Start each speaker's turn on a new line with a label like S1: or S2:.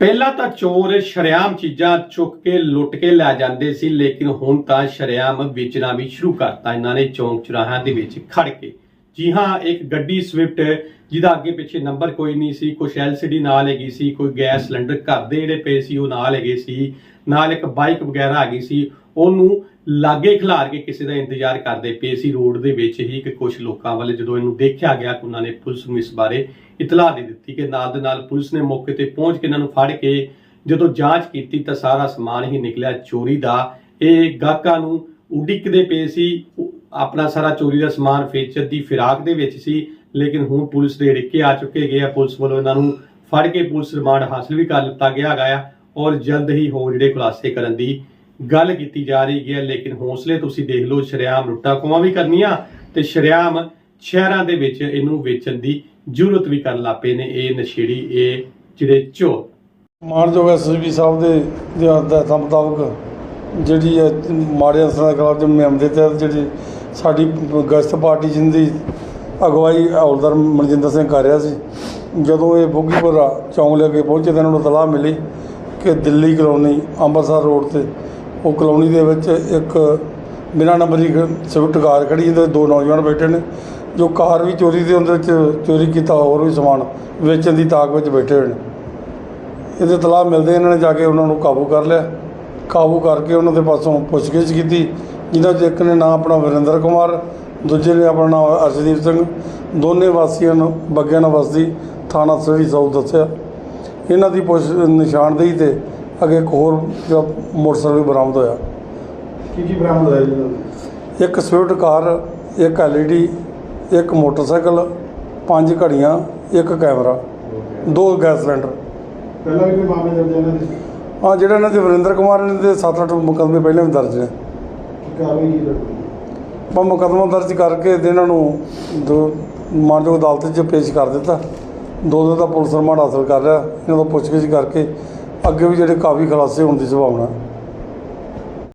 S1: ਪਹਿਲਾਂ ਤਾਂ ਚੋਰ ਸ਼ਰੇਆਮ ਚੀਜ਼ਾਂ ਚੁੱਕ ਕੇ ਲੁੱਟ ਕੇ ਲੈ ਜਾਂਦੇ ਸੀ, ਲੇਕਿਨ ਹੁਣ ਤਾਂ ਸ਼ਰੇਆਮ ਵੇਚਣਾ ਵੀ ਸ਼ੁਰੂ ਕਰਤਾ। ਇਹਨਾਂ ਨੇ ਚੌਂਕ ਚੁਰਾਹਿਆਂ ਦੇ ਵਿੱਚ ਖੜ ਕੇ ਜੀ ਹਾਂ, ਇੱਕ ਗੱਡੀ ਸਵਿਫਟ ਜਿਹਦਾ ਅੱਗੇ ਪਿੱਛੇ ਨੰਬਰ ਕੋਈ ਨਹੀਂ ਸੀ ਕੁਝ ਐਲਸੀਡੀ ਨਾਲ ਹੈਗੀ ਸੀ, ਕੋਈ ਗੈਸ ਸਿਲੰਡਰ ਘਰ ਦੇ ਜਿਹੜੇ ਪਏ ਸੀ, ਉਹ ਨਾਲ ਹੈਗੇ ਸੀ, ਨਾਲ ਇੱਕ ਬਾਈਕ ਵਗੈਰਾ ਹੈਗੀ ਸੀ, ਉਹਨੂੰ ਲਾਗੇ ਖਿਲਾਰ ਕੇ ਕਿਸੇ ਦਾ ਇੰਤਜ਼ਾਰ ਕਰਦੇ ਪਏ ਸੀ, ਰੋਡ ਦੇ ਵਿੱਚ ਹੀ ਕਿ ਕੁਝ ਲੋਕਾਂ ਵੱਲ ਜਦੋਂ ਇਹਨੂੰ ਦੇਖਿਆ ਗਿਆ ਕਿ ਉਹਨਾਂ ਨੇ ਪੁਲਿਸ ਨੂੰ ਇਸ ਬਾਰੇ ਇਤਲਾਹ ਦੇ ਦਿੱਤੀ ਕਿ ਨਾਲ ਦੇ ਨਾਲ ਪੁਲਿਸ ਨੇ ਮੌਕੇ ਤੇ ਪਹੁੰਚ ਕੇ ਇਹਨਾਂ ਨੂੰ ਫੜ ਕੇ ਜਦੋਂ ਜਾਂਚ ਕੀਤੀ ਤਾਂ ਸਾਰਾ ਸਮਾਨ ਹੀ ਨਿਕਲਿਆ ਚੋਰੀ ਦਾ। ਇਹ ਗਾਹਕਾਂ ਨੂੰ ਉਡੀਕਦੇ ਪਏ ਸੀ ਆਪਣਾ ਸਾਰਾ ਚੋਰੀ ਦਾ ਸਮਾਨ ਵੇਚਣ ਦੀ ਫਿਰਾਕ ਦੇ ਵਿੱਚ ਸੀ, ਲੇਕਿਨ ਹੁਣ ਪੁਲਿਸ ਦੇ ਰਿੱਕੇ ਆ ਚੁੱਕੇ ਗਏ ਆ। ਪੁਲਿਸ ਵੱਲੋਂ ਇਹਨਾਂ ਨੂੰ ਫੜ ਕੇ ਪੁਲਿਸ ਰਿਮਾਂਡ ਹਾਸਲ ਵੀ ਕਰ ਲਿੱਤਾ ਗਿਆ ਹੈਗਾ ਆ ਔਰ ਜਲਦ ਹੀ ਹੋਰ ਜਿਹੜੇ ਖੁਲਾਸੇ ਕਰਨ ਦੀ ਗੱਲ ਕੀਤੀ ਜਾ ਰਹੀ ਹੈ। ਲੇਕਿਨ ਹੌਸਲੇ ਤੁਸੀਂ ਦੇਖ ਲਓ, ਸ਼ਰੇਆਮ ਲੁੱਟਾਂ ਖੋਹਾਂ ਵੀ ਕਰਨੀਆਂ ਤੇ ਸ਼ਰੇਆਮ ਸ਼ਹਿਰਾਂ ਦੇ ਵਿੱਚ ਇਹਨੂੰ ਵੇਚਣ ਦੀ ਜ਼ਰੂਰਤ ਵੀ ਕਰਨ ਲੱਪੇ ਨੇ। ਇਹ ਨਸ਼ੇੜੀ, ਇਹ ਜਿਹੜੇ ਚੋਰ।
S2: ਮਾਨਯੋਗ ਐਸਐਸਪੀ ਸਾਹਿਬ ਦੇ ਦੇ ਹਦਾਇਤਾਂ ਮੁਤਾਬਕ ਜਿਹੜੀ ਮਾੜੇ ਅਨਸਰਾਂ ਖਿਲਾਫ ਦੇ ਮੁਹਿੰਮ ਤਹਿਤ ਜਿਹੜੀ ਸਾਡੀ ਗਸ਼ਤ ਪਾਰਟੀ ਜਿੰਦੀ ਅਗਵਾਈ ਹੌਲਦਾਰ ਮਨਜਿੰਦਰ ਸਿੰਘ ਕਰ ਰਿਹਾ ਸੀ। ਜਦੋਂ ਇਹ ਬੋਗੀਪੁਰਾ ਚੌਂਕ ਲੈ ਕੇ ਪਹੁੰਚੇ ਤਾਂ ਇਹਨਾਂ ਨੂੰ ਤਲਾਹ ਮਿਲੀ ਕਿ ਦਿੱਲੀ ਕਲੋਨੀ ਅੰਮ੍ਰਿਤਸਰ ਰੋਡ ਤੇ, ਉਹ ਕਲੋਨੀ ਦੇ ਵਿੱਚ ਇੱਕ ਬਿਨਾਂ ਨੰਬਰੀ ਗ- ਸਵਿਫਟ ਕਾਰ ਖੜੀ ਜਿਹਦੇ ਦੋ ਨੌਜਵਾਨ ਬੈਠੇ ਨੇ, ਜੋ ਕਾਰ ਵੀ ਚੋਰੀ ਦੇ ਉਹਦੇ 'ਚ ਚੋਰੀ ਕੀਤਾ ਹੋਰ ਵੀ ਸਮਾਨ ਵੇਚਣ ਦੀ ਤਾਕ ਵਿੱਚ ਬੈਠੇ ਹੋਏ ਨੇ। ਇਹਦੇ ਤਲਾਹ ਮਿਲਦੇ ਇਹਨਾਂ ਨੇ ਜਾ ਕੇ ਉਹਨਾਂ ਨੂੰ ਕਾਬੂ ਕਰ ਲਿਆ। ਕਾਬੂ ਕਰਕੇ ਉਹਨਾਂ ਦੇ ਪਾਸੋਂ ਪੁੱਛਗਿੱਛ ਕੀਤੀ। ਜਿਨ੍ਹਾਂ 'ਚ ਇੱਕ ਨੇ ਨਾਂ ਆਪਣਾ ਵਰਿੰਦਰ ਕੁਮਾਰ ਦੂਜੇ ਨੇ ਆਪਣਾ ਨਾਮ ਅਰਸ਼ਦੀਪ ਸਿੰਘ ਦੋਨੇ ਵਾਸੀਆਂ ਨੂੰ ਬੱਗਿਆਣਾ ਵਸਦੀ ਥਾਣਾ ਸਰੀ ਸਾਊਥ ਦੱਸਿਆ। ਇਹਨਾਂ ਦੀ ਪੁੱਛ ਨਿਸ਼ਾਨਦੇਹੀ ਤੇ ਅੱਗੇ ਇੱਕ ਹੋਰ ਜਿਹੜਾ ਮੋਟਰਸਾਈਕਲ ਵੀ ਬਰਾਮਦ ਹੋਇਆ।
S3: ਕੀ ਕੀ ਬਰਾਮਦ ਹੋਇਆ ਜੀ?
S2: ਇੱਕ ਸਵਿਫਟ ਕਾਰ ਇੱਕ ਐਲਈਡੀ ਇੱਕ ਮੋਟਰਸਾਈਕਲ ਪੰਜ ਘੜੀਆਂ ਇੱਕ ਕੈਮਰਾ ਦੋ ਗੈਸ ਸਿਲੰਡਰ।
S3: ਪਹਿਲਾਂ ਵੀ ਕੋਈ ਮਾਮਲੇ ਦਰਜ ਇਹਨਾਂ ਦੇ?
S2: ਹਾਂ ਜਿਹੜਾ ਇਹਨਾਂ ਦੇ ਵਰਿੰਦਰ ਕੁਮਾਰ ਨੇ ਦੇ 7-8 ਮੁਕੱਦਮੇ ਪਹਿਲਾਂ ਵੀ ਦਰਜ ਨੇ।
S3: ਕਾਰਵਾਈ ਕੀ ਕਰਦੇ।
S2: ਆਪਾਂ ਮੁਕੱਦਮਾ ਦਰਜ ਕਰਕੇ ਤੇ ਇਹਨਾਂ ਨੂੰ ਦੋ ਮਾਨਯੋਗ ਅਦਾਲਤ 'ਚ ਪੇਸ਼ ਕਰ ਦਿੱਤਾ। ਦੋ ਦਿਨ ਦਾ ਪੁਲਿਸ ਰਿਮਾਂਡ ਹਾਸਲ ਕਰ ਰਿਹਾ ਇਹਨਾਂ ਤੋਂ ਪੁੱਛਗਿੱਛ ਕਰਕੇ ਅੱਗੇ ਵੀ ਜਿਹੜੇ ਕਾਫੀ ਖੁਲਾਸੇ ਹੋਣ ਦੀ ਸੰਭਾਵਨਾ ਹੈ।